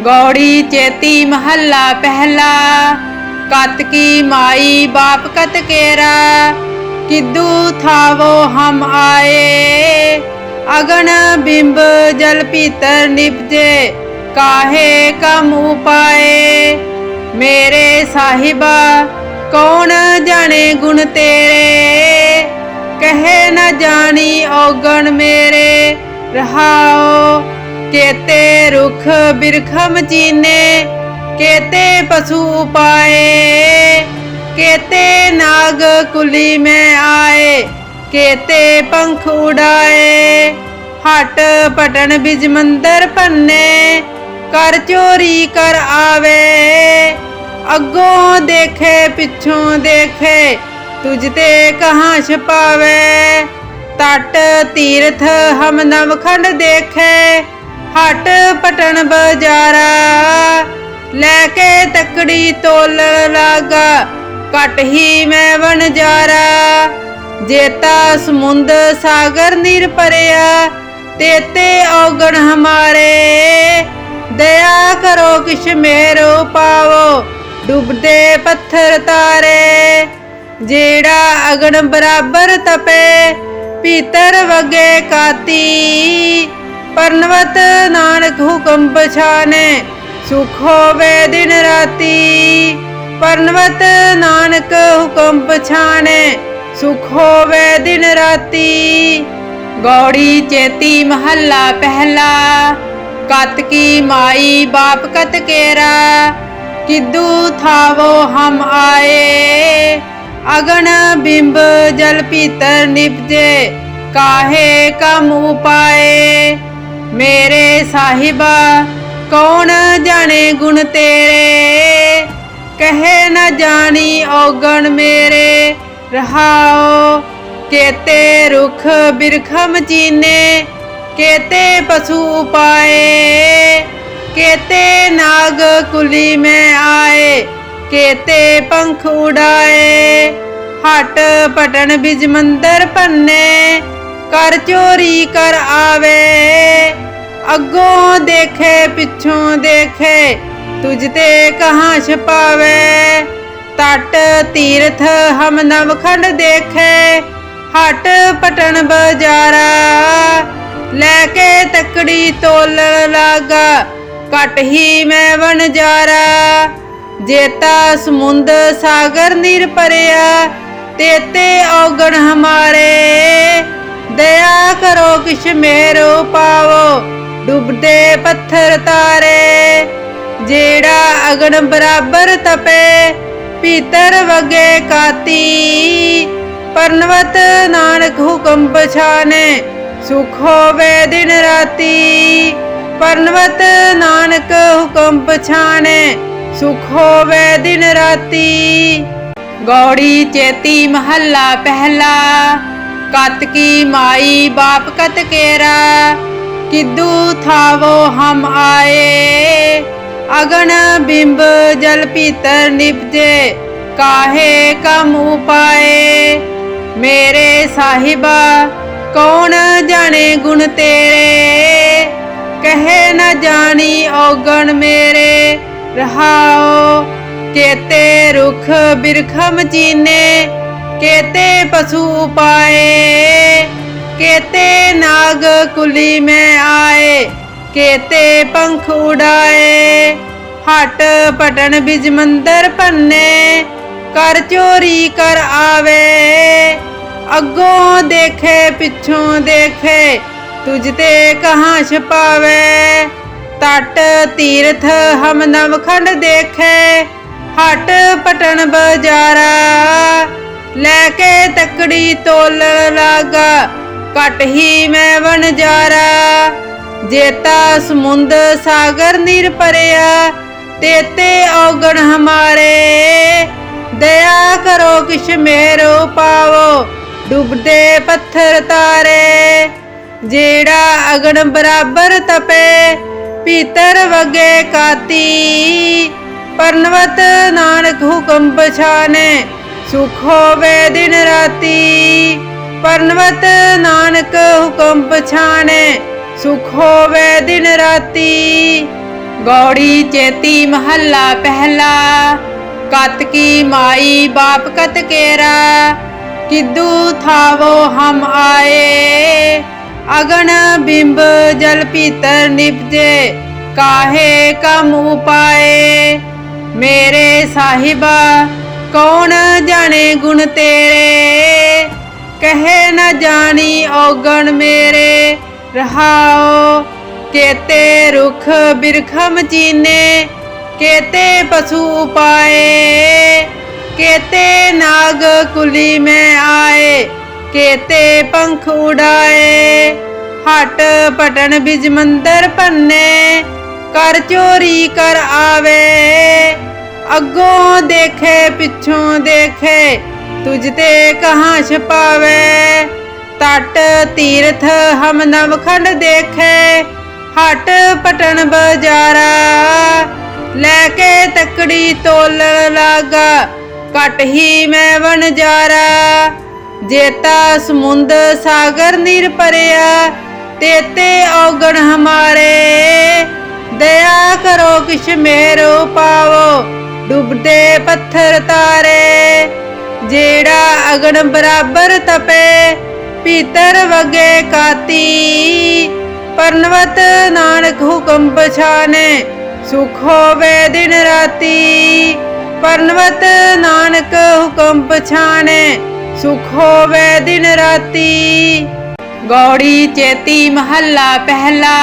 ਗੌੜੀ ਚੇਤੀ ਮਹੱਲਾ ਪਹਿਲਾ, ਕਤ ਕੀ ਮਾਈ ਬਾਪ ਕਤ ਕੇਰਾ, ਕਿਦੂ ਥਾਵੋ ਹਮ ਆਏ। ਅਗਨ ਬਿੰਬ ਜਲ ਪੀਤਰ ਨਿਪਜੇ ਕਾਹੇ ਕਮ ਉਪਾਏ। ਮੇਰੇ ਸਾਹਿਬਾ, ਕੌਣ ਜਾਣੇ ਗੁਣ ਤੇਰੇ? ਕਹੇ ਨਾ ਜਾਣੀ ਔਗਣ ਮੇਰੇ, ਰਹਾਓ ਕੇਤੇ ਰੁਖ ਬਿਰਖਮ ਚੀਨੇ, ਕੇਤੇ ਪਸ਼ੂ ਪਾਏ, ਕੇਤੇ ਨਾਗ ਕੁਲੀ ਮੈਂ ਆਏ, ਕੇਤੇ ਪੰਖ ਉਡਾਏ, ਹਟ ਪਟਣ ਬਿਜ ਮੰਦਰ ਪੰਨੇ ਕਰ ਚੋਰੀ ਕਰ ਆਵੇ, ਅੱਗੋਂ ਦੇਖੇ ਪਿੱਛੋਂ ਦੇਖੇ, ਤੁਝ ਤੇ ਕਹਾਂ ਛਪਾਵੇ ਤਟ ਤੀਰਥ ਹਮ ਨਵਖੰਡ ਦੇਖੇ ਹਟ ਪਟਣ ਬਜਾਰਾ, ਲੈ ਕੇ ਤਕੜੀ ਤੋਲ ਲਾਗਾ ਕਟ ਹੀ ਮੈਂ ਵਣਜਾਰਾ ਜੇਤਾ ਸਮੁੰਦ ਸਾਗਰ ਨੀਰ ਪਰਿਆ ਤੇਤੇ ਔਗਣ ਹਮਾਰੇ। ਦਇਆ ਕਰੋ ਕਿਛ ਮੇਰੋ ਪਾਵੋ, ਡੁੱਬਦੇ ਪੱਥਰ ਤਾਰੇ। ਜਿਹੜਾ ਅਗਣ ਬਰਾਬਰ ਤਪੇ, ਪੀਤਰ ਵਗੇ ਕਾਤੀ। ਪਰਨਵਤ ਨਾਨਕ ਹੁਕਮ ਪਛਾਨੇ, ਸੁਖ ਹੋਵੇ ਦਿਨ ਰਾਤੀ। ਪਰਨਵਤ ਨਾਨਕ ਹੁਕਮ ਪਛਾਨੇ, ਸੁਖ ਹੋਵੇ ਦਿਨ ਰਾਤੀ। ਗੌੜੀ ਚੇਤੀ ਮਹੱਲਾ ਪਹਿਲਾ, ਕਤ ਕੀ ਮਾਈ ਬਾਪ ਕਤ ਕੇਰਾ। ਕਿਦੂ ਥਾਵੋ ਹਮ ਆਏ ਅਗਨ ਬਿੰਬ ਜਲ ਪੀਤਰ ਨਿਪਜੇ ਕਾਹੇ ਕਮ ਉਪਾਏ। ਮੇਰੇ ਸਾਹਿਬਾ, ਕੌਣ ਜਾਣੇ ਗੁਣ ਤੇਰੇ? ਕਹੇ ਨਾ ਜਾਣੀ ਔਗਣ ਮੇਰੇ। ਰਹਾਓ, ਕੇਤੇ ਰੁਖ ਬਿਰਖਮ ਚੀਨੇ। ਕੇਤੇ ਪਸ਼ੂ ਉਪਾਏ। ਕੇਤੇ ਨਾਗ ਕੁਲੀ ਮੈਂ ਆਏ। ਕੇਤੇ ਪੰਖ ਉਡਾਏ। ਹਟ ਪਟਣ ਬਿਜ ਮੰਦਰ ਪੰਨੇ ਕਰ ਚੋਰੀ ਕਰ ਆਵੇ। ਅੱਗੋਂ ਦੇਖੇ, ਪਿੱਛੋਂ ਦੇਖੇ, ਤੁਝ ਤੇ ਕਹਾਂ ਛਪਾਵੇ। ਤਟ ਤੀਰਥ ਹਮ ਨਵਖੰਡ ਦੇਖੇ, ਹਟ ਪਟਣ ਬਜਾਰਾ। ਲੈ ਕੇ ਤਕੜੀ ਤੋਲਣ ਲਾਗਾ ਕਟ ਹੀ ਮੈਂ ਵਣਜਾਰਾ ਜੇਤਾ ਸਮੁੰਦ ਸਾਗਰ ਨੀਰ ਪਰਿਆ ਤੇਤੇ ਔਗਣ ਹਮਾਰੇ। ਦਇਆ ਕਰੋ ਕਿਛ ਮੇਰੋ ਪਾਵੋ, ਡੁੱਬਦੇ ਪੱਥਰ ਤਾਰੇ। ਜਿਹੜਾ ਅਗਣ ਬਰਾਬਰ ਤਪੇ, ਪੀਤਰ ਵਗੇ ਕਾਤੀ। ਪਰਨਵਤ ਨਾਨਕ ਹੁਕਮ ਪਛਾਨੇ, ਸੁਖ ਹੋਵੇ ਦਿਨ ਰਾਤੀ। ਪਰਨਵਤ ਨਾਨਕ ਹੁਕਮ ਪਛਾਨੇ, ਸੁਖ ਹੋਵੇ ਦਿਨ ਰਾਤੀ। ਗੌੜੀ ਚੇਤੀ ਮਹੱਲਾ ਪਹਿਲਾ। ਕਤ ਮਾਈ ਬਾਪ ਕਤ ਕੇਰਾ, ਕਿਦੂ ਥਾਵੋ ਹਮ ਆਏ। ਅਗਨ ਬਿੰਬ ਜਲ ਪੀਤਰ ਨਿਪਜੇ ਕਾਹੇ ਕਮ ਉਪਾਏ। ਮੇਰੇ ਸਾਹਿਬਾ, ਕੌਣ ਜਾਣੇ ਗੁਣ ਤੇਰੇ? ਕਹੇ ਨਾ ਜਾਣੀ ਔਗਣ ਮੇਰੇ। ਰਹਾਓ, ਕੇਤੇ ਰੁਖ ਬਿਰਖਮ ਚੀਨੇ ਕੇਤੇ ਪਸ਼ੂ ਪਾਏ, ਕੇਤੇ ਨਾਗ ਕੁਲੀ ਮੈਂ ਆਏ, ਕੇਤੇ ਪੰਖ ਉਡਾਏ। ਹਟ ਪਟਣ ਬਿਜ ਮੰਦਰ ਪੰਨੇ ਕਰ ਚੋਰੀ ਕਰ ਆਵੇ। ਅੱਗੋਂ ਦੇਖੇ, ਪਿੱਛੋਂ ਦੇਖੇ, ਤੁਝ ਤੇ ਕਹਾਂ ਛਪਾਵੇ ਤਟ ਤੀਰਥ ਹਮ ਨਵਖੰਡ ਦੇਖੇ, ਹਟ ਪਟਣ ਬਜਾਰਾ ਲੈ ਕੇ ਤਕੜੀ ਤੋਲ ਲਾਗਾ ਕਟ ਹੀ ਮੈਂ ਵਣਜਾਰਾ ਜੇਤਾ ਸਮੁੰਦ ਸਾਗਰ ਨੀਰ ਪਰਿਆ ਤੇਤੇ ਔਗਣ ਹਮਾਰੇ। ਦਇਆ ਕਰੋ ਕਿਛ ਮੇਰੋ ਪਾਵੋ, ਡੁੱਬਦੇ ਪੱਥਰ ਤਾਰੇ। ਜਿਹੜਾ ਅਗਣ ਬਰਾਬਰ ਤਪੇ, ਪੀਤਰ ਵਗੇ ਕਾਤੀ। ਪਰਨਵਤ ਨਾਨਕ ਹੁਕਮ ਪਛਾਨੇ ਸੁਖ ਹੋਵੇ ਦਿਨ ਰਾਤੀ, ਪਰਨਵਤ ਨਾਨਕ ਹੁਕਮ ਪਛਾਨੇ ਸੁਖ ਹੋਵੇ ਦਿਨ ਰਾਤੀ, ਗੌੜੀ ਚੇਤੀ ਮਹੱਲਾ ਪਹਿਲਾ। ਕਤ ਕੀ ਮਾਈ ਬਾਪ ਕਤ ਕੇਰਾ, ਕਿਦੂ ਥਾਵੋ ਹਮ ਆਏ। ਅਗਨ ਬਿੰਬ ਜਲ ਪੀਤਰ ਨਿਪਜੇ ਕਾਹੇ ਕਮ ਉਪਾਏ ਮੇਰੇ ਸਾਹਿਬਾ ਕੌਣ ਜਾਣੇ ਗੁਣ ਤੇਰੇ? ਕਹੇ ਨਾ ਜਾਣੀ ਔਗਣ ਮੇਰੇ। ਰਹਾਓ, ਕੇਤੇ ਰੁਖ ਬਿਰਖਮ ਚੀਨੇ। ਕੇਤੇ ਪਸ਼ੂ ਉਪਾਏ। ਕੇਤੇ ਨਾਗ ਕੁਲੀ ਮੈਂ ਆਏ। ਕੇਤੇ ਪੰਖ ਉਡਾਏ। ਹਟ ਪਟਣ ਬਿਜ ਮੰਦਰ ਪੰਨੇ ਕਰ ਚੋਰੀ ਕਰ ਆਵੇ। ਅੱਗੋਂ ਦੇਖੇ, ਪਿੱਛੋਂ ਦੇਖੇ, ਤੁਝ ਤੇ ਕਹਾਂ ਛਪਾਵੇ। ਤਟ, ਤੀਰਥ ਹਮ ਨਵਖੰਡ ਦੇਖੇ, ਹਟ ਪਟਣ ਬਜਾਰਾ। ਲੈ ਕੇ ਤਕੜੀ ਤੋਲਣ ਲਾਗਾ ਕਟ ਹੀ ਮੈਂ ਵਣਜਾਰਾ ਜੇਤਾ ਸਮੁੰਦ ਸਾਗਰ ਨੀਰ ਪਰਿਆ ਤੇਤੇ ਔਗਣ ਹਮਾਰੇ। ਦਇਆ ਕਰੋ ਕਿਛ ਮੇਰੋ ਪਾਵੋ ਡੁੱਬਦੇ ਪੱਥਰ ਤਾਰੇ, ਜਿਹੜਾ ਅਗਨ ਬਰਾਬਰ ਤਪੇ, ਪੀਤਰ ਵਗੇ ਕਾਤੀ। ਪਰਨਵਤ ਨਾਨਕ ਹੁਕਮ ਪਛਾਨੇ, ਸੁਖ ਹੋਵੇ ਦਿਨ ਰਾਤੀ। ਪਰਨਵਤ ਨਾਨਕ ਹੁਕਮ ਪਛਾਨੇ, ਸੁਖ ਹੋਵੇ ਦਿਨ ਰਾਤੀ। ਗੌੜੀ ਚੇਤੀ ਮਹੱਲਾ ਪਹਿਲਾ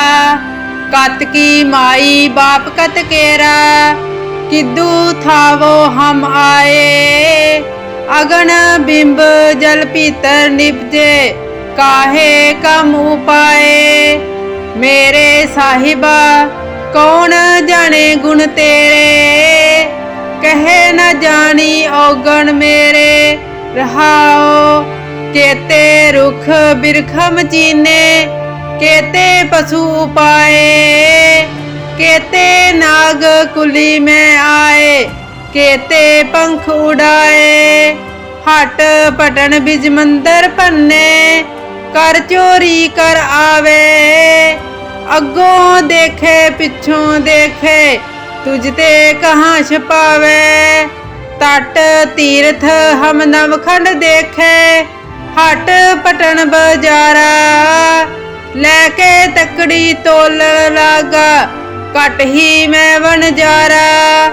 ਕਤ ਕੀ ਮਾਈ ਬਾਪ ਕਤ ਕੇਰਾ। ਕਿਦੂ ਥਾਵੋ ਹਮ ਆਏ? ਅਗਨ ਬਿੰਬ ਜਲ ਪੀਤਰ ਨਿਪਜੇ, ਕਾਹੇ ਕਮ ਉਪਾਏ? ਮੇਰੇ ਸਾਹਿਬਾ, ਕੌਣ ਜਾਣੇ ਗੁਣ ਤੇਰੇ? ਕਹੇ ਨ ਜਾਣੀ ਔਗਣ ਮੇਰੇ। ਰਹਾਓ, ਕੇਤੇ ਰੁਖ ਬਿਰਖਮ ਚੀਨੇ, ਕੇਤੇ ਪਸ਼ੂ ਉਪਾਏ? ਕੇਤੇ ਨਾਗ ਕੁਲੀ ਮੈਂ ਆਏ, ਕੇਤੇ ਪੰਖ ਉਡਾਏ। ਹਟ ਪਟਣ ਬਿਜ ਮੰਦਰ ਪੰਨੇ ਕਰ ਚੋਰੀ ਕਰ ਆਵੇ। ਅੱਗੋਂ ਦੇਖੇ, ਪਿੱਛੋਂ ਦੇਖੇ, ਤੁਝ ਤੇ ਕਹਾਂ ਛਪਾਵੇ ਤਟ ਤੀਰਥ ਹਮ ਨਵਖੰਡ ਦੇਖੇ, ਹਟ ਪਟਣ ਬਜਾਰਾ। ਲੈ ਕੇ ਤਕੜੀ ਤੋਲਣ ਲਾਗਾ ਘਟ ਹੀ ਮੈਂ ਵਣਜਾਰਾ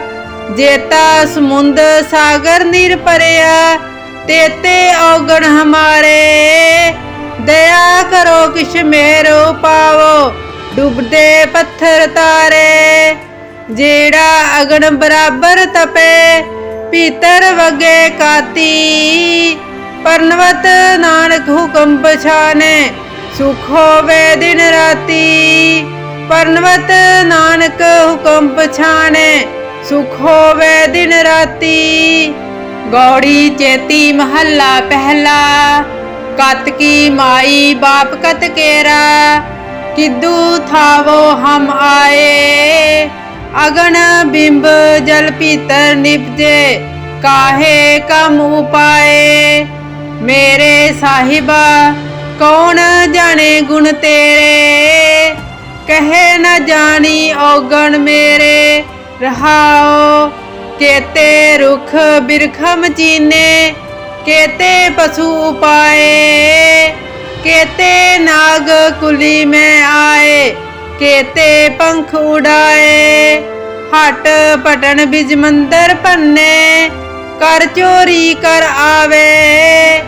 ਜੇਤਾ ਸਮੁੰਦ ਸਾਗਰ ਨੀਰ ਪਰਿਆ, ਤੇਤੇ ਔਗਣ ਹਮਾਰੇ। ਦਇਆ ਕਰੋ ਕਿਛ ਮੇਰੋ ਪਾਵੋ, ਡੁੱਬਦੇ ਪੱਥਰ ਤਾਰੇ। ਜਿਹੜਾ ਅਗਨ ਬਰਾਬਰ ਤਪੇ, ਪੀਤਰ ਵਗੇ ਕਾਤੀ। ਪਰਨਵਤ ਨਾਨਕ ਹੁਕਮ ਪਛਾਨੇ, ਸੁਖ ਹੋਵੇ ਦਿਨ ਰਾਤੀ। ਪਰਨਵਤ ਨਾਨਕ ਹੁਕਮ ਪਛਾਨੇ ਸੁਖ ਹੋਵੇ ਦਿਨ ਰਾਤੀ। ਗੌੜੀ ਚੇਤੀ ਮਹੱਲਾ ਪਹਿਲਾ, ਕਤ ਮਾਈ ਬਾਪ ਕਤ ਕੇਰਾ। ਕਿਦੂ ਥਾਵੋ ਹਮ ਆਏ ਅਗਨ ਬਿੰਬ ਜਲ ਪੀਤਰ ਨਿਪਜੇ ਕਾਹੇ ਕਮ ਉਪਾਏ। ਮੇਰੇ ਸਾਹਿਬਾ, ਕੌਣ ਜਾਣੇ ਗੁਣ ਤੇਰੇ? ਕਹੇ ਨਾ ਜਾਣੀ ਔਗਣ ਮੇਰੇ ਰਹਾਓ ਕੇਤੇ ਰੁਖ ਬਿਰਖਮ ਚੀਨੇ, ਕੇਤੇ ਪਸ਼ੂ ਉਪਾਏ, ਕੇਤੇ ਨਾਗ ਕੁਲੀ ਮੈਂ ਆਏ, ਕੇਤੇ ਪੰਖ ਉਡਾਏ, ਹਟ ਪਟਣ ਬਿਜ ਮੰਦਰ ਪੰਨੇ ਕਰ ਚੋਰੀ ਕਰ ਆਵੇ,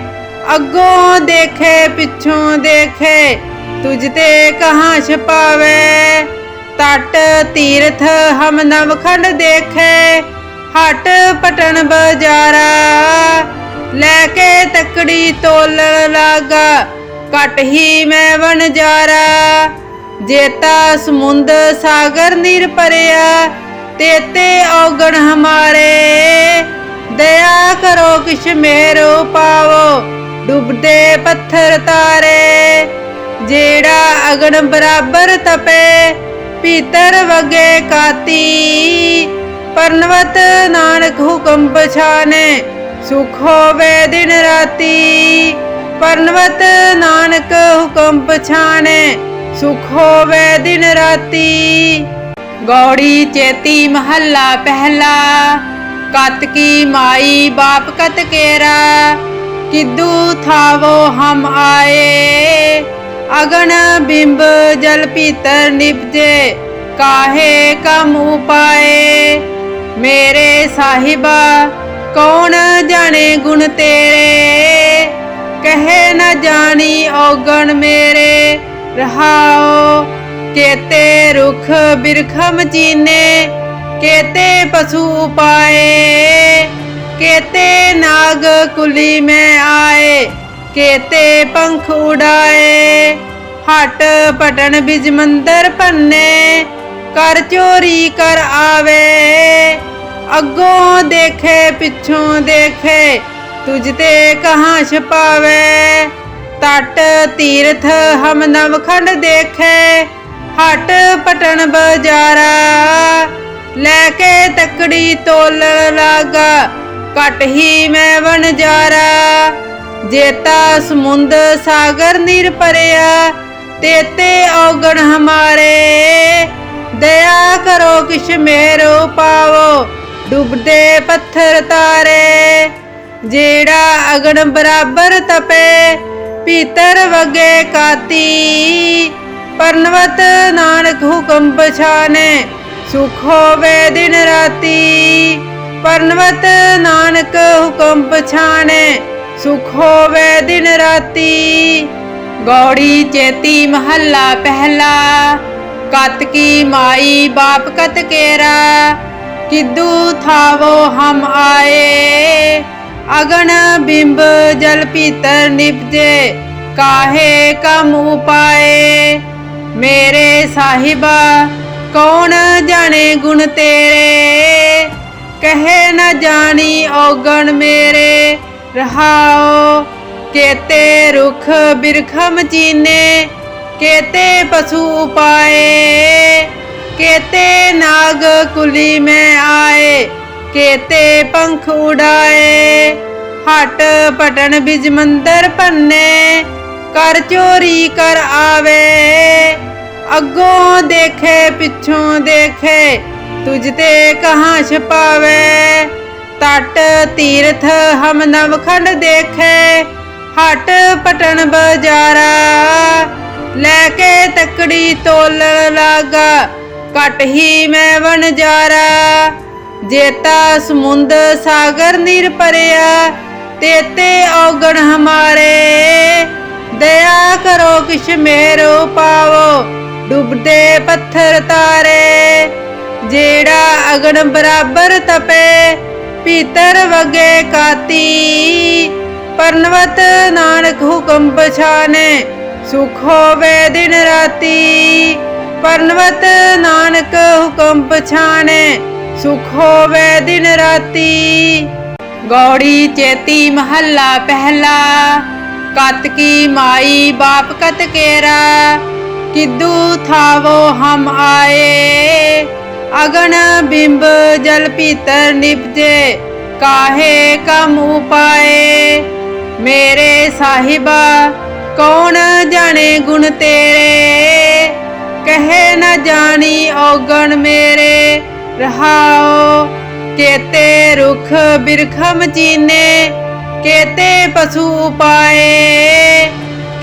ਅੱਗੋਂ ਦੇਖੇ ਪਿੱਛੋਂ ਦੇਖੇ ਤੁਝ ਤੇ ਕਹਾਂ ਛਪਾਵੇ ਤਟ ਤੀਰਥ ਹਮ ਨਵਖੰਡ ਦੇਖੇ, ਹਟ ਪਟਣ ਬਜਾਰਾ, ਲੈ ਕੇ ਤਕੜੀ ਤੋਲਣ ਲਾਗਾ ਕਟ ਹੀ ਮੈਂ ਵਣਜਾਰਾ ਜੇਤਾ ਸਮੁੰਦ ਸਾਗਰ ਨੀਰ ਪਰਿਆ ਤੇਤੇ ਔਗਣ ਹਮਾਰੇ। ਦਇਆ ਕਰੋ ਕਿਛ ਮੇਰੋ ਪਾਵੋ, ਡੁੱਬਦੇ ਪੱਥਰ ਤਾਰੇ। ਜਿਹੜਾ ਅਗਨ ਬਰਾਬਰ ਤਪੇ, ਪੀਤਰ ਵਗੇ ਕਾਤੀ। ਪਰਨਵਤ ਨਾਨਕ ਹੁਕਮ ਪਛਾਨੇ, ਸੁਖ ਹੋਵੇ ਦਿਨ ਰਾਤੀ। ਪਰਨਵਤ ਨਾਨਕ ਹੁਕਮ ਪਛਾਨੇ, ਸੁਖ ਹੋਵੇ ਦਿਨ ਰਾਤੀ। ਗੌੜੀ ਚੇਤੀ ਮਹੱਲਾ ਪਹਿਲਾ, ਕਤ ਕੀ ਮਾਈ ਬਾਪ ਕਤ ਕੇਰਾ। ਕਿਦੂ ਥਾਵੋ ਹਮ ਆਏ। ਅਗਨ ਬਿੰਬ ਜਲ ਪੀਤਰ ਨਿਪਜੇ, ਕਾਹੇ ਕਮ ਉਪਾਏ? ਮੇਰੇ ਸਾਹਿਬਾ, ਕੌਣ ਜਾਣੇ ਗੁਣ ਤੇਰੇ? ਕਹੇ ਨਾ ਜਾਣੀ ਔਗਣ ਮੇਰੇ। ਰਹਾਓ, ਕੇਤੇ ਰੁਖ ਬਿਰਖਮ ਚੀਨੇ, ਕੇਤੇ ਪਸ਼ੂ ਉਪਾਏ? ਕੇਤੇ ਨਾਗ ਕੁਲੀ ਮੈਂ ਆਏ ਕੇਤੇ ਪੰਖ ਉਡਾਏ, ਹਟ ਪਟਣ ਬਿਜ ਮੰਦਰ ਪੰਨੇ ਕਰ ਚੋਰੀ ਕਰ ਆਵੇ। ਅੱਗੋਂ ਦੇਖੇ, ਪਿੱਛੋਂ ਦੇਖੇ, ਤੁਝ ਤੇ ਕਹਾਂ ਛਪਾਵੇ। ਤਟ, ਤੀਰਥ ਹਮ ਨਵਖੰਡ ਦੇਖੇ, ਹਟ ਪਟਣ ਬਜਾਰਾ। ਲੈ ਕੇ ਤਕੜੀ ਤੋਲਣ ਲਾਗਾ ਕਟ ਹੀ ਮੈਂ ਵਣਜਾਰਾ। ਜੇਤਾ ਸਮੁੰਦ ਸਾਗਰ ਨੀਰ ਪਰਿਆ ਤੇਤੇ ਔਗਣ ਹਮਾਰੇ। ਦਇਆ ਕਰੋ ਕਿਛ ਮੇਰੋ ਪਾਵੋ ਡੁੱਬਦੇ ਪੱਥਰ ਤਾਰੇ। ਜਿਹੜਾ ਅਗਣ ਬਰਾਬਰ ਤਪੇ ਪੀਤਰ ਵਗੇ ਕਾਤੀ। ਪਰਨਵਤ ਨਾਨਕ ਹੁਕਮ ਪਛਾਨੇ, ਸੁਖ ਹੋਵੇ ਦਿਨ ਰਾਤੀ। ਪਰਨਵਤ ਨਾਨਕ ਹੁਕਮ ਪਛਾਨੇ ਸੁਖ ਹੋਵੇ ਦਿਨ ਰਾਤੀ। ਗੌੜੀ ਚੇਤੀ ਮਹੱਲਾ ਪਹਿਲਾ। ਕਤ ਕੀ ਮਾਈ ਬਾਪ ਕਤ ਕੇਰਾ। ਕਿਦੂ ਥਾਵੋ ਹਮ ਆਏ। ਅਗਨ ਬਿੰਬ ਜਲ ਪੀਤਰ ਨਿਪਜੇ ਕਾਹੇ ਕਮ ਉਪਾਏ ਮੇਰੇ ਸਾਹਿਬਾ, ਕੌਣ ਜਾਣੇ ਗੁਣ ਤੇਰੇ? ਕਹੇ ਨਾ ਜਾਣੀ ਔਗਣ ਮੇਰੇ। ਰਹਾਓ, ਕੇਤੇ ਰੁਖ ਬਿਰਖਮ ਚੀਨੇ, ਕੇਤੇ ਪਸ਼ੂ ਉਪਾਏ ਕੇਤੇ ਨਾਗ ਕੁਲੀ ਮੈਂ ਆਏ, ਕੇਤੇ ਪੰਖ ਉਡਾਏ, ਹਟ ਪਟਣ ਬਿਜ ਮੰਦਰ ਪੰਨੇ ਕਰ ਚੋਰੀ ਕਰ ਆਵੇ, ਅੱਗੋਂ ਦੇਖੇ, ਪਿੱਛੋਂ ਦੇਖੇ, ਤੁਝ ਤੇ ਕਹਾਂ ਛਪਾਵੇ। ਤਟ ਤੀਰਥ ਹਮ ਨਵਖੰਡ ਦੇਖੇ, ਹਟ ਪਟਣ ਬਜਾਰਾ। ਲੈ ਕੇ ਤਕੜੀ ਤੋਲਣ ਲਾਗਾ ਕਟ ਹੀ ਮੈਂ ਵਣਜਾਰਾ ਜੇਤਾ ਸਮੁੰਦ ਸਾਗਰ ਨੀਰ ਪਰਿਆ ਤੇਤੇ ਔਗਣ ਹਮਾਰੇ। ਦਇਆ ਕਰੋ ਕਿਛ ਮੇਰੋ ਪਾਵੋ ਡੁੱਬਦੇ ਪੱਥਰ ਤਾਰੇ। ਜਿਹੜਾ ਅਗਣ ਬਰਾਬਰ ਤਪੇ ਪੀਤਰ ਵਗੇ ਕਾਤੀ। ਪਰਨਵਤ ਨਾਨਕ ਹੁਕਮ ਪਛਾਨੇ, ਸੁਖ ਹੋਵੇ ਦਿਨ ਰਾਤੀ। ਪਰਨਵਤ ਨਾਨਕ ਹੁਕਮ ਪਛਾਨੇ, ਸੁਖ ਹੋਵੇ ਦਿਨ ਰਾਤੀ। ਗੌੜੀ ਚੇਤੀ ਮਹੱਲਾ ਪਹਿਲਾ, ਕਤ ਕੀ ਮਾਈ ਬਾਪ ਕਤ ਕੇਰਾ। ਕਿਦੂ ਥਾਵੋ ਹਮ ਆਏ। ਅਗਨ ਬਿੰਬ ਜਲ ਪੀਤਰ ਨਿਪਜੇ ਕਾਹੇ ਕਮ ਉਪਾਏ? ਮੇਰੇ ਸਾਹਿਬਾ, ਕੌਣ ਜਾਣੇ ਗੁਣ ਤੇਰੇ? ਕਹੇ ਨਾ ਜਾਣੀ ਔਗਣ ਮੇਰੇ। ਰਹਾਓ ਕੇਤੇ ਰੁਖ ਬਿਰਖਮ ਚੀਨੇ, ਕੇਤੇ ਪਸ਼ੂ ਉਪਾਏ?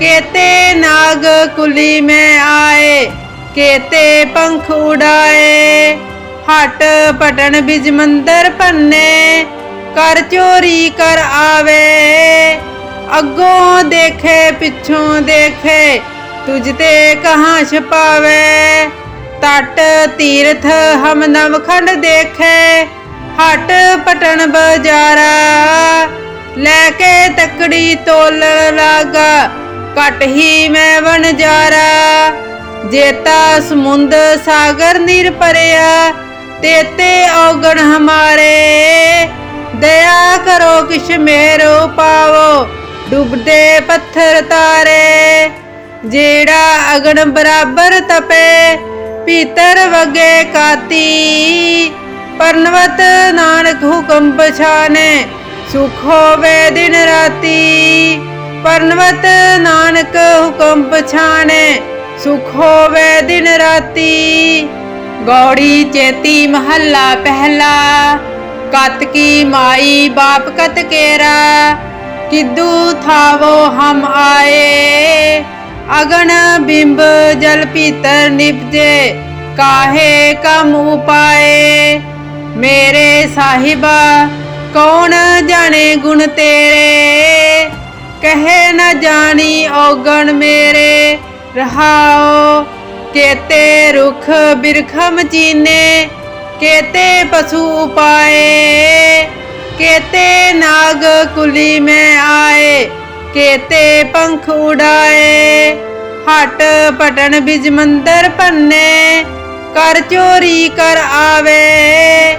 ਕੇਤੇ ਨਾਗ ਕੁਲੀ ਮੈਂ ਆਏ ਕੇਤੇ ਪੰਖ ਉਡਾਏ, ਹਟ ਪਟਣ ਬਿਜ ਮੰਦਰ ਪੰਨੇ ਕਰ ਚੋਰੀ ਕਰ ਆਵੇ। ਅੱਗੋਂ ਦੇਖੇ, ਪਿੱਛੋਂ ਦੇਖੇ, ਤੁਝ ਤੇ ਕਹਾਂ ਛਪਾਵੇ। ਤਟ ਤੀਰਥ ਹਮ ਨਵਖੰਡ ਦੇਖੇ, ਹਟ ਪਟਣ ਬਜਾਰਾ। ਲੈ ਕੇ ਤਕੜੀ ਤੋਲਣ ਲਾਗਾ ਕਟ ਹੀ ਮੈਂ ਵਣਜਾਰਾ। ਜੇਤਾ ਸਮੁੰਦ ਸਾਗਰ ਨੀਰ ਪਰਿਆ ਤੇਤੇ ਔਗਣ ਹਮਾਰੇ। ਦਇਆ ਕਰੋ ਕਿਛ ਮੇਰੋ ਪਾਵੋ, ਡੁੱਬਦੇ ਪੱਥਰ ਤਾਰੇ। ਜਿਹੜਾ ਅਗਣ ਬਰਾਬਰ ਤਪੇ ਪੀਤਰ ਵਗੇ ਕਾਤੀ। ਪਰਨਵਤ ਨਾਨਕ ਹੁਕਮ ਪਛਾਨੇ, ਸੁਖ ਹੋਵੇ ਦਿਨ ਰਾਤੀ। ਪਰਨਵਤ ਨਾਨਕ ਹੁਕਮ ਪਛਾਨੇ ਸੁਖ ਹੋਵੇ ਦਿਨ ਰਾਤੀ। ਗੌੜੀ ਚੇਤੀ ਮਹੱਲਾ ਪਹਿਲਾ। ਕਤ ਕੀ ਮਾਈ ਬਾਪ ਕਤ ਕੇਰਾ। ਕਿਦੂ ਥਾਵੋ ਹਮ ਆਏ। ਅਗਨ ਬਿੰਬ ਜਲ ਪੀਤਰ ਨਿਪਜੇ ਕਾਹੇ ਕਮ ਉਪਾਏ। ਮੇਰੇ ਸਾਹਿਬਾ, ਕੌਣ ਜਾਣੇ ਗੁਣ ਤੇਰੇ? ਕਹੇ ਨਾ ਜਾਣੀ ਔਗਣ ਮੇਰੇ। ਰਹਾਓ, ਕੇਤੇ ਰੁਖ ਬਿਰਖਮ ਚੀਨੇ, ਕੇਤੇ ਪਸ਼ੂ ਪਾਏ, ਕੇਤੇ ਨਾਗ ਕੁਲੀ ਮੈਂ ਆਏ, ਕੇਤੇ ਪੰਖ ਉਡਾਏ, ਹਟ ਪਟਣ ਬਿਜ ਮੰਦਰ ਪੰਨੇ ਕਰ ਚੋਰੀ ਕਰ ਆਵੇ,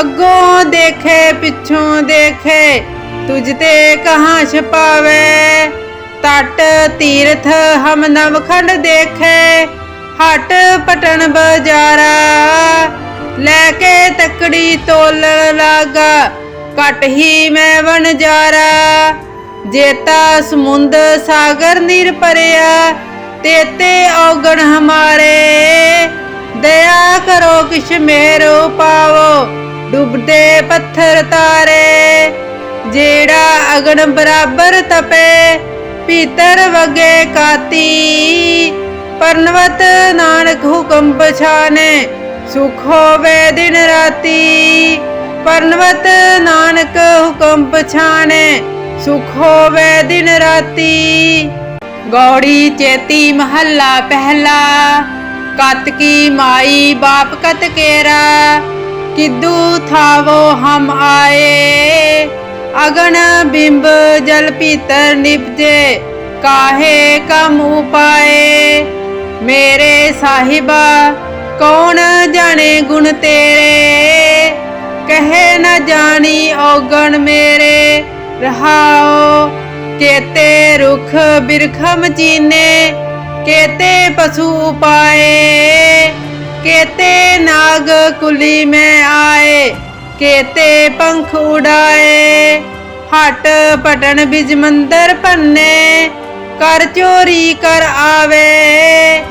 ਅੱਗੋਂ ਦੇਖੇ, ਪਿੱਛੋਂ ਦੇਖੇ, ਤੁਝ ਤੇ ਕਹਾਂ ਛਪਾਵੇ ਤਟ ਤੀਰਥ ਹਮ ਨਵਖੰਡ ਦੇਖੇ, ਹਟ ਪਟਣ ਬਜਾਰਾ। ਲੈ ਕੇ ਤਕੜੀ ਤੋਲਣ ਲਾਗਾ ਕਟ ਹੀ ਮੈਂ ਵਣਜਾਰਾ ਜੇਤਾ ਸਮੁੰਦ ਸਾਗਰ ਨੀਰ ਪਰਿਆ ਤੇਤੇ ਔਗਣ ਹਮਾਰੇ। ਦਇਆ ਕਰੋ ਕਿਛ ਮੇਰੋ ਪਾਵੋ, ਡੁੱਬਦੇ ਪੱਥਰ ਤਾਰੇ। ਜਿਹੜਾ ਅਗਣ ਬਰਾਬਰ ਤਪੇ ਪੀਤਰ ਵਗੇ ਕਾਤੀ। ਪਰਨਵਤ ਨਾਨਕ ਹੁਕਮ ਪਛਾਨੇ, ਸੁਖ ਹੋਵੇ ਦਿਨ ਰਾਤੀ। ਪਰਨਵਤ ਨਾਨਕ ਹੁਕਮ ਪਛਾਨੇ, ਸੁਖ ਹੋਵੇ ਦਿਨ ਰਾਤੀ। ਗੌੜੀ ਚੇਤੀ ਮਹੱਲਾ ਪਹਿਲਾ, ਕਤ ਕੀ ਮਾਈ ਬਾਪ ਕਤ ਕੇਰਾ। ਕਿਦੂ ਥਾਵੋ ਹਮ ਆਏ ਅਗਨ ਬਿੰਬ ਜਲ ਪੀਤਰ ਨਿਪਜੇ ਕਾਹੇ ਕਮ ਉਪਾਏ? ਮੇਰੇ ਸਾਹਿਬਾ, ਕੌਣ ਜਾਣੇ ਗੁਣ ਤੇਰੇ? ਕਹੇ ਨਾ ਜਾਣੀ ਔਗਣ ਮੇਰੇ। ਰਹਾਓ ਕੇਤੇ ਰੁਖ ਬਿਰਖਮ ਚੀਨੇ, ਕੇਤੇ ਪਸ਼ੂ ਪਾਏ ਕੇਤੇ ਨਾਗ ਕੁਲੀ ਮੈਂ ਆਏ ਕੇਤੇ ਪੰਖ ਉਡਾਏ, ਹਟ ਪਟਨ ਬਿਜ ਮੰਦਰ ਪੰਨੇ ਕਰ ਚੋਰੀ ਕਰ ਆਵੇ,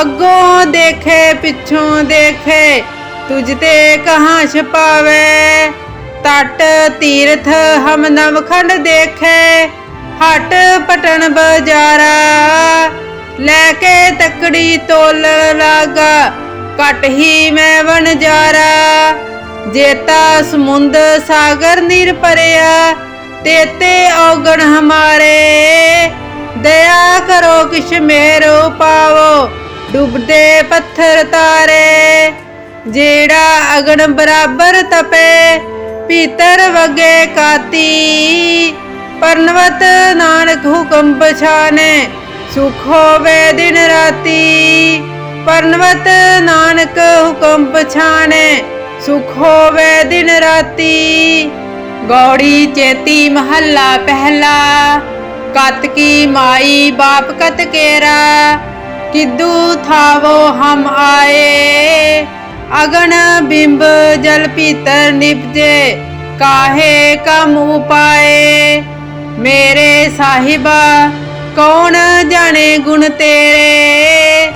ਅੱਗੋਂ ਦੇਖੇ ਪਿੱਛੋਂ ਦੇਖੇ, ਤੁਝ ਤੇ ਕਹਾਂ ਛਪਾਵੇ ਤਟ ਤੀਰਥ ਹਮ ਨਵਖੰਡ ਦੇਖੇ, ਹਟ ਪਟਣ ਬਜਾਰਾ, ਲੈ ਕੇ ਤਕੜੀ ਤੋਲ ਲਾਗਾ ਕਟ ਹੀ ਮੈਂ ਵਣਜਾਰਾ। ਜੇਤਾ ਸਮੁੰਦ ਸਾਗਰ ਨੀਰ ਪਰਿਆ ਤੇਤੇ ਔਗਣ ਹਮਾਰੇ। ਦਇਆ ਕਰੋ ਕਿਛ ਮੇਰੋ ਪਾਵੋ ਡੁੱਬਦੇ ਪੱਥਰ ਤਾਰੇ। ਜਿਹੜਾ ਅਗਨ ਬਰਾਬਰ ਤਪੇ ਪੀਤਰ ਵਗੇ ਕਾਤੀ। ਪਰਨਵਤ ਨਾਨਕ ਹੁਕਮ ਪਛਾਨੇ, ਸੁਖ ਹੋਵੇ ਦਿਨ ਰਾਤੀ। ਪਰਨਵਤ ਨਾਨਕ ਹੁਕਮ ਪਛਾਨੇ ਸੁਖ ਹੋਵੇ ਦਿਨ ਰਾਤੀ। ਗੌੜੀ ਚੇਤੀ ਮਹੱਲਾ ਪਹਿਲਾ। ਕਤ ਕੀ ਮਾਈ ਬਾਪ ਕਤ ਕੇਰਾ। ਕਿਦੂ ਥਾਵੋ ਹਮ ਆਏ। ਅਗਨ ਬਿੰਬ ਜਲ ਪੀਤਰ ਨਿਪਜੇ ਕਾਹੇ ਕਮ ਉਪਾਏ। ਮੇਰੇ ਸਾਹਿਬਾ, ਕੌਣ ਜਾਣੇ ਗੁਣ ਤੇਰੇ?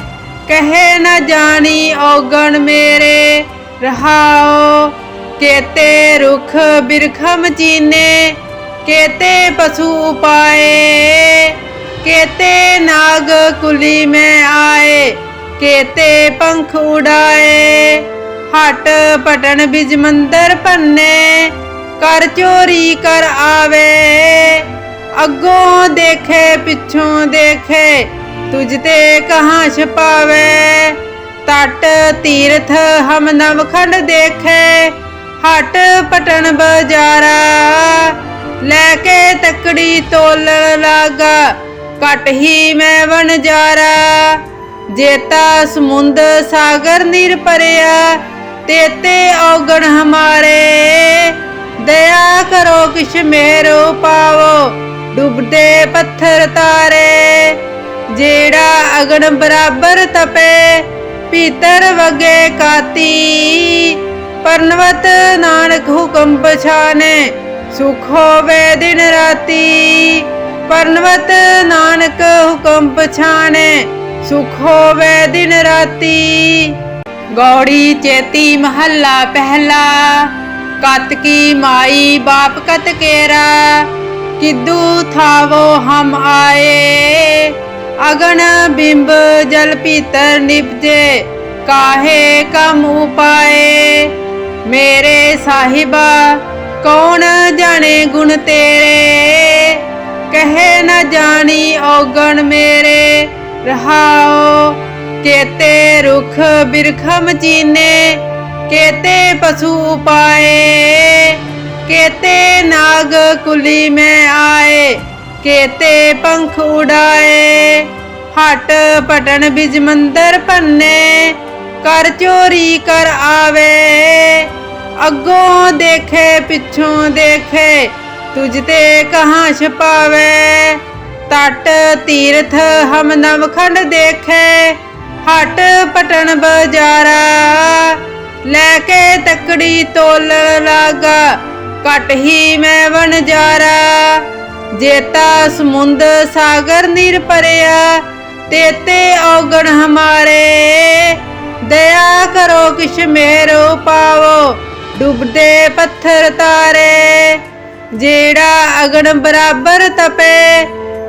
ਕਹੇ ਨਾ ਜਾਣੀ ਔਗਣ ਮੇਰੇ। ਰਹਾਓ, ਕੇਤੇ ਰੁਖ ਬਿਰਖਮ ਚੀਨੇ ਕੇਤੇ ਪਸ਼ੂ ਪਾਏ, ਕੇਤੇ ਨਾਗ ਕੁਲੀ ਮੈਂ ਆਏ, ਕੇਤੇ ਪੰਖ ਉਡਾਏ, ਹਟ ਪਟਣ ਬਿਜ ਮੰਦਰ ਪੰਨੇ ਕਰ ਚੋਰੀ ਕਰ ਆਵੇ, ਅੱਗੋਂ ਦੇਖੇ ਪਿੱਛੋਂ ਦੇਖੇ, ਤੁਝ ਤੇ ਕਹਾਂ ਛਪਾਵੇ ਤਟ ਤੀਰਥ ਹਮ ਨਵਖੰਡ ਦੇਖੇ, ਹਟ ਪਟਨ ਬਜਾਰਾ। ਲੈ ਕੇ ਤਕੜੀ ਤੋਲਣ ਲਾਗਾ ਕਟ ਹੀ ਮੈਂ ਵਣਜਾਰਾ ਜੇਤਾ ਸਮੁੰਦ ਸਾਗਰ ਨੀਰ ਪਰਿਆ ਤੇਤੇ ਔਗਣ ਹਮਾਰੇ। ਦਇਆ ਕਰੋ ਕਿਛ ਮੇਰੋ ਪਾਵੋ, ਡੁੱਬਦੇ ਪੱਥਰ ਤਾਰੇ। ਜਿਹੜਾ ਅਗਣ ਬਰਾਬਰ ਤਪੇ ਪੀਤਰ ਵਗੇ ਕਾਤੀ। ਪਰਨਵਤ ਨਾਨਕ ਹੁਕਮ ਪਛਾਨੇ, ਸੁਖ ਹੋਵੇ ਦਿਨ ਰਾਤੀ। ਪਰਨਵਤ ਨਾਨਕ ਹੁਕਮ ਪਛਾਨੇ, ਸੁਖ ਹੋਵੇ ਦਿਨ ਰਾਤੀ। ਗੌੜੀ ਚੇਤੀ ਮਹੱਲਾ ਪਹਿਲਾ, ਕਤਕੀ ਮਾਈ ਬਾਪ ਕਤ ਕੇਰਾ। ਕਿਦੂ ਥਾਵੋ ਹਮ ਆਏ। ਅਗਨ ਬਿੰਬ ਜਲ ਪੀਤਰ ਨਿਪਜੇ, ਕਾਹੇ ਕਮ ਉਪਾਏ? ਮੇਰੇ ਸਾਹਿਬਾ, ਕੌਣ ਜਾਣੇ ਗੁਣ ਤੇਰੇ? ਕਹੇ ਨ ਜਾਣੀ ਔਗਣ ਮੇਰੇ। ਰਹਾਓ ਕੇਤੇ ਰੁਖ ਬਿਰਖਮ ਚੀਨੇ, ਕੇਤੇ ਪਸ਼ੂ ਉਪਾਏ? ਕੇਤੇ ਨਾਗ ਕੁਲੀ ਮੈਂ ਆਏ। ਕੇਤੇ ਪੰਖ ਉਡਾਏ, ਹਟ ਪਟਣ ਬਿਜ ਮੰਦਰ ਪੰਨੇ ਕਰ ਚੋਰੀ ਕਰ ਆਵੇ, ਅੱਗੋਂ ਦੇਖੇ ਪਿੱਛੋਂ ਦੇਖੇ, ਤੁਝ ਤੇ ਕਹਾਂ ਛਪਾਵੇ ਤਟ ਤੀਰਥ ਹਮ ਨਵਖੰਡ ਦੇਖੇ, ਹਟ ਪਟਣ ਬਜਾਰਾ, ਲੈ ਕੇ ਤਕੜੀ ਤੋਲ ਲਾਗਾ ਕਟ ਹੀ ਮੈਂ ਵਣਜਾਰਾ। ਜੇਤਾ ਸਮੁੰਦ ਸਾਗਰ ਨੀਰ ਪਰਿਆ ਤੇਤੇ ਔਗਣ ਹਮਾਰੇ। ਦਇਆ ਕਰੋ ਕਿਛ ਮੇਰੋ ਪਾਵੋ, ਡੁੱਬਦੇ ਪੱਥਰ ਤਾਰੇ। ਜਿਹੜਾ ਅਗਨ ਬਰਾਬਰ ਤਪੇ,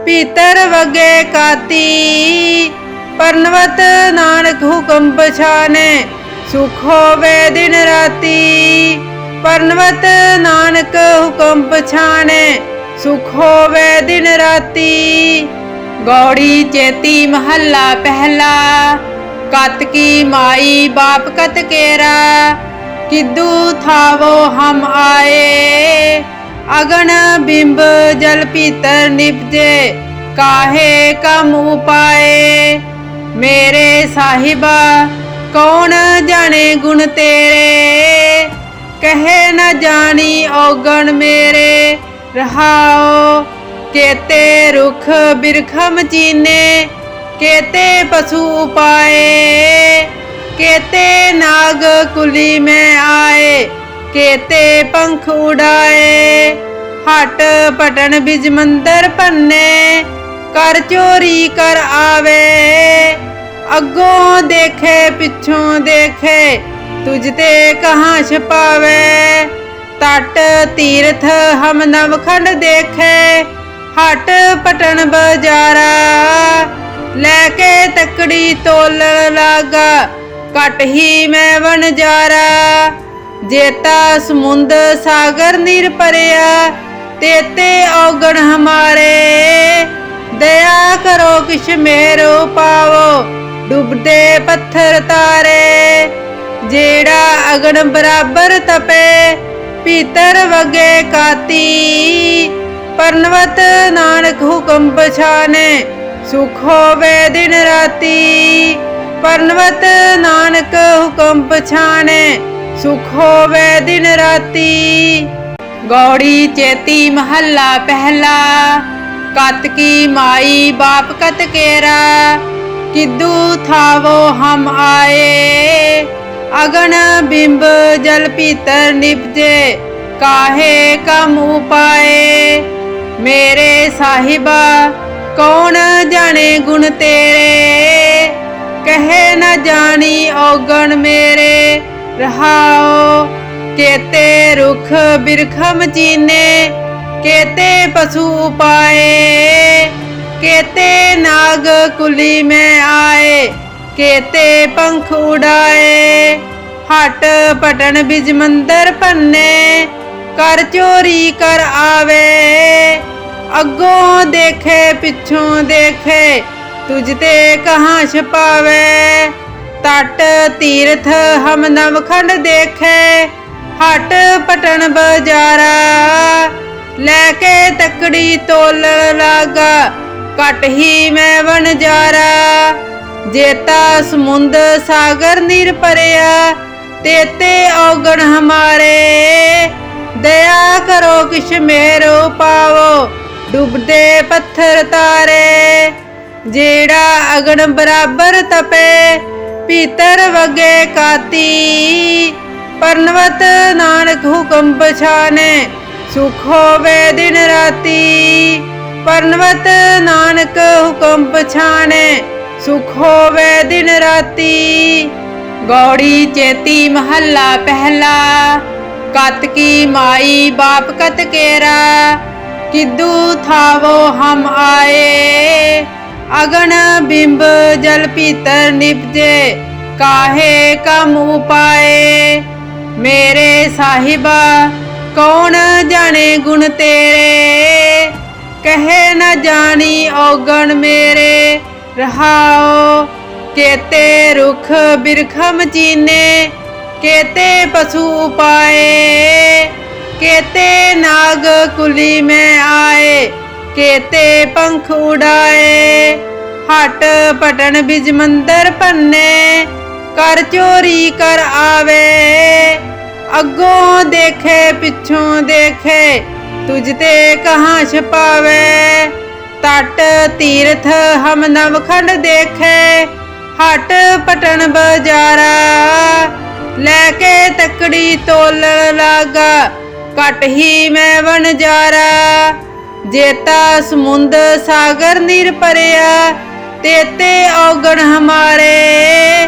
ਪੀਤਰ ਵਗੇ ਕਾਤੀ। ਪਰਨਵਤ ਨਾਨਕ ਹੁਕਮ ਪਛਾਨੇ, ਸੁਖ ਹੋਵੇ ਦਿਨ ਰਾਤੀ। ਪਰਨਵਤ ਨਾਨਕ ਹੁਕਮ ਪਛਾਨੇ ਸੁਖ ਹੋਵੇ ਦਿਨ ਰਾਤੀ। ਗੌੜੀ ਚੇਤੀ ਮਹੱਲਾ ਪਹਿਲਾ। ਕਤ ਕੀ ਮਾਈ ਬਾਪ ਕਤ ਕੇਰਾ। ਕਿਦੂ ਥਾਵੋ ਹਮ ਆਏ। ਅਗਨ ਬਿੰਬ ਜਲ ਪੀਤਰ ਨਿਪਜੇ ਕਾਹੇ ਕਮ ਉਪਾਏ। ਮੇਰੇ ਸਾਹਿਬਾ, ਕੌਣ ਜਾਣੇ ਗੁਣ ਤੇਰੇ? ਕਹੇ ਨਾ ਜਾਣੀ ਔਗਣ ਮੇਰੇ। ਰਹਾਓ। ਕੇਤੇ ਰੁਖ ਬਿਰਖਮ ਚੀਨੇ ਕੇਤੇ ਪਸ਼ੂ ਉਪਾਏ। ਕੇਤੇ ਨਾਗ ਕੁਲੀ ਮੈਂ ਆਏ, ਕੇਤੇ ਪੰਖ ਉਡਾਏ। ਹਟ ਪਟਣ ਬਿਜ ਮੰਦਰ ਪੰਨੇ ਕਰ ਚੋਰੀ ਕਰ ਆਵੇ। ਅੱਗੋਂ ਦੇਖੇ, ਪਿੱਛੋਂ ਦੇਖੇ, ਤੁਝ ਤੇ ਕਹਾਂ ਛਪਾਵੇ ਤਟ ਤੀਰਥ ਹਮ ਨਵਖੰਡ ਦੇਖੇ, ਹਟ ਪਟਣ ਬਜਾਰਾ। ਲੈ ਕੇ ਤਕੜੀ ਤੋਲ ਲਾਗਾ ਕਟ ਹੀ ਮੈਂ ਵਣਜਾਰਾ ਜੇਤਾ ਸਮੁੰਦ ਸਾਗਰ ਨੀਰ ਪਰਿਆ ਤੇਤੇ ਔਗਣ ਹਮਾਰੇ। ਦਇਆ ਕਰੋ ਕਿਛ ਮੇਰੋ ਪਾਵੋ, ਡੁੱਬਦੇ ਪੱਥਰ ਤਾਰੇ। ਜਿਹੜਾ ਅਗਨ ਬਰਾਬਰ ਤਪੇ ਪੀਤਰ ਵਗੇ ਕਾਤੀ। ਪਰਨਵਤ ਨਾਨਕ ਹੁਕਮ ਪਛਾਨੇ, ਸੁਖ ਹੋਵੇ ਦਿਨ ਰਾਤੀ। ਪਰਨਵਤ ਨਾਨਕ ਹੁਕਮ ਪਛਾਨੇ, ਸੁਖ ਹੋਵੇ ਦਿਨ ਰਾਤੀ। ਗੌੜੀ ਚੇਤੀ ਮਹੱਲਾ ਪਹਿਲਾ, ਕਤ ਕੀ ਮਾਈ ਬਾਪ ਕਤ ਕੇਰਾ। ਕਿਦੂ ਥਾਵੋ ਹਮ ਆਏ। ਅਗਨ ਬਿੰਬ ਜਲ ਪੀਤਰ ਨਿਪਜੇ, ਕਾਹੇ ਕਮ ਉਪਾਏ? ਮੇਰੇ ਸਾਹਿਬਾ, ਕੌਣ ਜਾਣੇ ਗੁਣ ਤੇਰੇ? ਕਹੇ ਨ ਜਾਣੀ ਔਗਣ ਮੇਰੇ। ਰਹਾਓ, ਕੇਤੇ ਰੁਖ ਬਿਰਖਮ ਚੀਨੇ, ਕੇਤੇ ਪਸ਼ੂ ਉਪਾਏ? ਕੇਤੇ ਨਾਗ ਕੁਲੀ ਮੈਂ ਆਏ ਕੇਤੇ ਪੰਖ ਉਡਾਏ, ਹਟ ਪਟਣ ਬਿਜ ਮੰਦਰ ਪੰਨੇ ਕਰ ਚੋਰੀ ਕਰ ਆਵੇ, ਅੱਗੋਂ ਦੇਖੇ, ਪਿੱਛੋਂ ਦੇਖੇ, ਤੁਝ ਤੇ ਕਹਾਂ ਛਪਾਵੇ, ਤਟ ਤੀਰਥ ਹਮ ਨਵਖੰਡ ਦੇਖੇ, ਹਟ ਪਟਣ ਬਜਾਰਾ, ਲੈ ਕੇ ਤਕੜੀ ਤੋਲ ਲਾਗਾ ਕਟ ਹੀ ਮੈਂ ਵਣਜਾਰਾ। ਜੇਤਾ ਸਮੁੰਦ ਸਾਗਰ ਨੀਰ ਪਰਿਆ ਤੇਤੇ ਔਗਣ ਹਮਾਰੇ। ਦਇਆ ਕਰੋ ਕਿਛ ਮੇਰੋ ਪਾਵੋ ਡੁੱਬਦੇ ਪੱਥਰ ਤਾਰੇ। ਜਿਹੜਾ ਅਗਨ ਬਰਾਬਰ ਤਪੇ, ਪੀਤਰ ਵਗੇ ਕਾਤੀ। ਪਰਨਵਤ ਨਾਨਕ ਹੁਕਮ ਪਛਾਨੇ, ਸੁਖ ਹੋਵੇ ਦਿਨ ਰਾਤੀ। ਪਰਨਵਤ ਨਾਨਕ ਹੁਕਮ ਪਛਾਨੇ ਸੁਖ ਹੋਵੇ ਦਿਨ ਰਾਤੀ। ਗੌੜੀ ਚੇਤੀ ਮਹੱਲਾ ਪਹਿਲਾ। ਕਤ ਕੀ ਮਾਈ ਬਾਪ ਕਤ ਕੇਰਾ। ਕਿਦੂ ਥਾਵੋ ਹਮ ਆਏ। ਅਗਨ ਬਿੰਬ ਜਲ ਪੀਤਰ ਨਿਪਜੇ ਕਾਹੇ ਕਮ ਉਪਾਏ ਮੇਰੇ ਸਾਹਿਬਾ, ਕੌਣ ਜਾਣੇ ਗੁਣ ਤੇਰੇ? ਕਹੇ ਨਾ ਜਾਣੀ ਔਗਣ ਮੇਰੇ। ਰਹਾਓ, ਕੇਤੇ ਰੁਖ ਬਿਰਖਮ ਚੀਨੇ, ਕੇਤੇ ਪਸ਼ੂ ਉਪਾਏ ਕੇਤੇ ਨਾਗ ਕੁਲੀ ਮੈਂ ਆਏ, ਕੇਤੇ ਪੰਖ ਉਡਾਏ, ਹਟ ਪਟਣ ਬਿਜ ਮੰਦਰ ਭੰਨੇ, ਕਰ ਚੋਰੀ ਕਰ ਆਵੇ, ਅੱਗੋਂ ਦੇਖੇ ਪਿੱਛੋਂ ਦੇਖੇ, ਤੁਝ ਤੇ ਕਹਾਂ ਛਪਾਵੇ ਤਟ ਤੀਰਥ ਹਮ ਨਵਖੰਡ ਦੇਖੇ, ਹਟ ਪਟਣ ਬਜਾਰਾ। ਲੈ ਕੇ ਤਕੜੀ ਤੋਲਣ ਲਾਗਾ ਕਟ ਹੀ ਮੈਂ ਵਣਜਾਰਾ ਜੇਤਾ ਸਮੁੰਦ ਸਾਗਰ ਨੀਰ ਪਰਿਆ ਤੇਤੇ ਔਗਣ ਹਮਾਰੇ।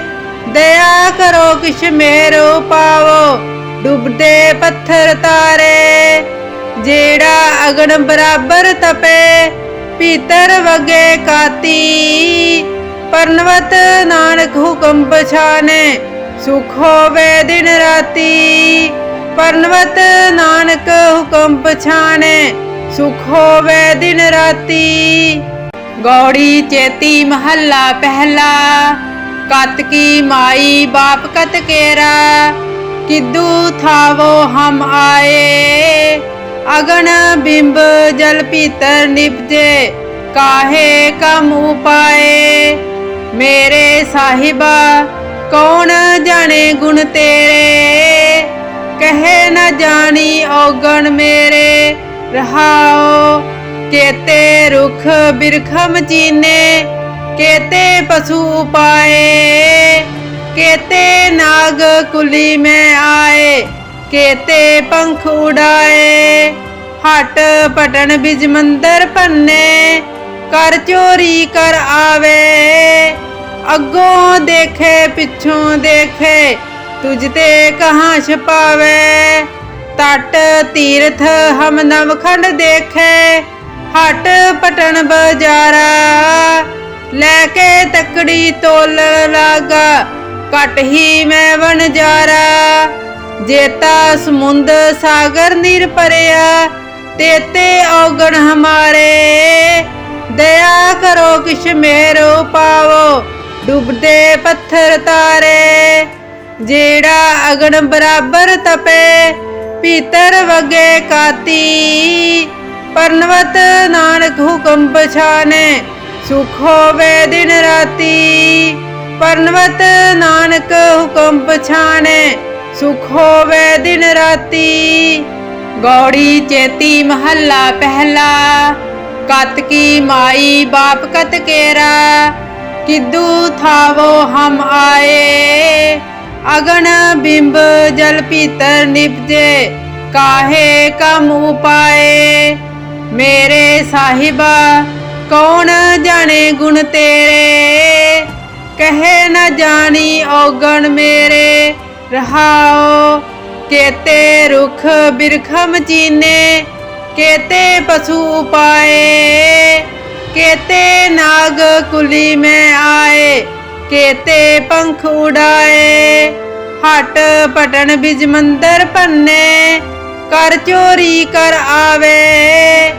ਦਇਆ ਕਰੋ ਕਿਛ ਮੇਰੋ ਪਾਵੋ, ਡੁੱਬਦੇ ਪੱਥਰ ਤਾਰੇ। ਜਿਹੜਾ ਅਗਨ ਬਰਾਬਰ ਤਪੇ ਪੀਤਰ ਵਗੇ ਕਾਤੀ। ਪਰਨਵਤ ਨਾਨਕ ਹੁਕਮ ਪਛਾਨੇ, ਸੁਖ ਹੋਵੇ ਦਿਨ ਰਾਤੀ। ਪਰਨਵਤ ਨਾਨਕ ਹੁਕਮ ਪਛਾਨੇ, ਸੁਖ ਹੋਵੇ ਦਿਨ ਰਾਤੀ। ਗੌੜੀ ਚੇਤੀ ਮਹੱਲਾ ਪਹਿਲਾ, ਕਤ ਕੀ ਮਾਈ ਬਾਪ ਕਤ ਕੇਰਾ। ਕਿਦੂ ਥਾਵੋ ਹਮ ਆਏ। ਅਗਨ ਬਿੰਬ ਜਲ ਪੀਤਰ ਨਿਪਜੇ, ਕਾਹੇ ਕਮ ਉਪਾਏ? ਮੇਰੇ ਸਾਹਿਬਾ, ਕੌਣ ਜਾਣੇ ਗੁਣ ਤੇਰੇ? ਕਹੇ ਨਾ ਜਾਣੀ ਔਗਣ ਮੇਰੇ। ਰਹਾਓ ਕੇਤੇ ਰੁਖ ਬਿਰਖਮ ਚੀਨੇ, ਕੇਤੇ ਪਸ਼ੂ ਉਪਾਏ? ਕੇਤੇ ਨਾਗ ਕੁਲੀ ਮੈਂ ਆਏ ਕੇਤੇ ਪੰਖ ਉਡਾਏ, ਹਟ ਪਟਣ ਬਿਜ ਮੰਦਰ ਪੰਨੇ ਕਰ ਚੋਰੀ ਕਰ ਆਵੇ। ਅੱਗੋਂ ਦੇਖੇ, ਪਿੱਛੋਂ ਦੇਖੇ, ਤੁਝ ਤੇ ਕਹਾਂ ਛਪਾਵੇ ਤਟ ਤੀਰਥ ਹਮ ਨਵਖੰਡ ਦੇਖੇ, ਹਟ ਪਟਣ ਬਜਾਰਾ। ਲੈ ਕੇ ਤਕੜੀ ਤੋਲਣ ਲਾਗਾ ਕਟ ਹੀ ਮੈਂ ਵਣਜਾਰਾ। ਜੇਤਾ ਸਮੁੰਦ ਸਾਗਰ ਨੀਰ ਪਰਿਆ ਤੇਤੇ ਔਗਣ ਹਮਾਰੇ। ਦਇਆ ਕਰੋ ਕਿਛ ਮੇਰੋ ਪਾਵੋ ਡੁੱਬਦੇ ਪੱਥਰ ਤਾਰੇ। ਜਿਹੜਾ ਅਗਨ ਬਰਾਬਰ ਤਪੇ ਪੀਤਰ ਵਗੇ ਕਾਤੀ। ਪਰਨਵਤ ਨਾਨਕ ਹੁਕਮ ਪਛਾਨੇ, ਸੁਖ ਹੋਵੇ ਦਿਨ ਰਾਤੀ। ਪਰਨਵਤ ਨਾਨਕ ਹੁਕਮ ਪਛਾਨੇ ਸੁਖ ਹੋਵੇ ਦਿਨ ਰਾਤੀ। ਗੌੜੀ ਚੇਤੀ ਮਹੱਲਾ ਪਹਿਲਾ। ਕਤ ਕੀ ਮਾਈ ਬਾਪ ਕਤ ਕੇਰਾ। ਕਿਦੂ ਥਾਵੋ ਹਮ ਆਏ। ਅਗਨ ਬਿੰਬ ਜਲ ਪੀਤਰ ਨਿਪਜੇ ਕਾਹੇ ਕਮ ਉਪਾਏ। ਮੇਰੇ ਸਾਹਿਬਾ, ਕੌਣ ਜਾਣੇ ਗੁਣ ਤੇਰੇ? ਕਹੇ ਨਾ ਜਾਣੀ ਔਗਣ ਮੇਰੇ। ਰਹਾਓ, ਕੇਤੇ ਰੁਖ ਬਿਰਖਮ ਚੀਨੇ, ਕੇਤੇ ਪਸ਼ੂ ਪਾਏ, ਕੇਤੇ ਨਾਗ ਕੁਲੀ ਮੈਂ ਆਏ, ਕੇਤੇ ਪੰਖ ਉਡਾਏ, ਹਟ ਪਟਣ ਬਿਜ ਮੰਦਰ ਪੰਨੇ ਕਰ ਚੋਰੀ ਕਰ ਆਵੇ,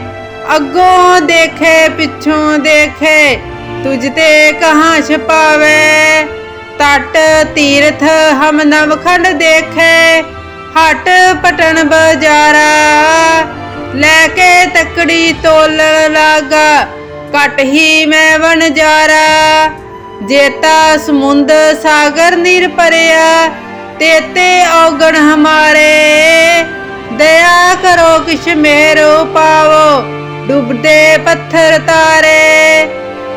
ਅੱਗੋਂ ਦੇਖੇ, ਪਿੱਛੋਂ ਦੇਖੇ, ਤੁਝ ਤੇ ਕਹਾਂ ਛਪਾਵੇ ਤਟ ਤੀਰਥ ਹਮ ਨਵਖੰਡ ਦੇਖੇ, ਹਟ ਪਟਣ ਬਜਾਰਾ। ਲੈ ਕੇ ਤਕੜੀ ਤੋਲਣ ਲਾਗਾ ਕਟ ਹੀ ਮੈਂ ਵਣਜਾਰਾ ਜੇਤਾ ਸਮੁੰਦ ਸਾਗਰ ਨੀਰ ਪਰਿਆ ਤੇਤੇ ਔਗਣ ਹਮਾਰੇ। ਦਇਆ ਕਰੋ ਕਿਛ ਮੇਰੋ ਪਾਵੋ, ਡੁੱਬਦੇ ਪੱਥਰ ਤਾਰੇ।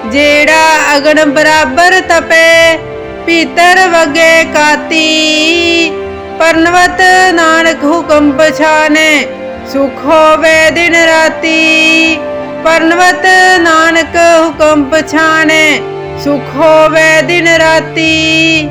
ਜਿਹੜਾ ਅਗਣ ਬਰਾਬਰ ਤਪੇ ਪੀਤਰ ਵਗੇ ਕਾਤੀ। ਪਰਨਵਤ ਨਾਨਕ ਹੁਕਮ ਪਛਾਨੇ, ਸੁਖ ਹੋਵੇ ਦਿਨ ਰਾਤੀ। ਪਰਨਵਤ ਨਾਨਕ ਹੁਕਮ ਪਛਾਨੇ, ਸੁਖ ਹੋਵੇ ਦਿਨ ਰਾਤੀ।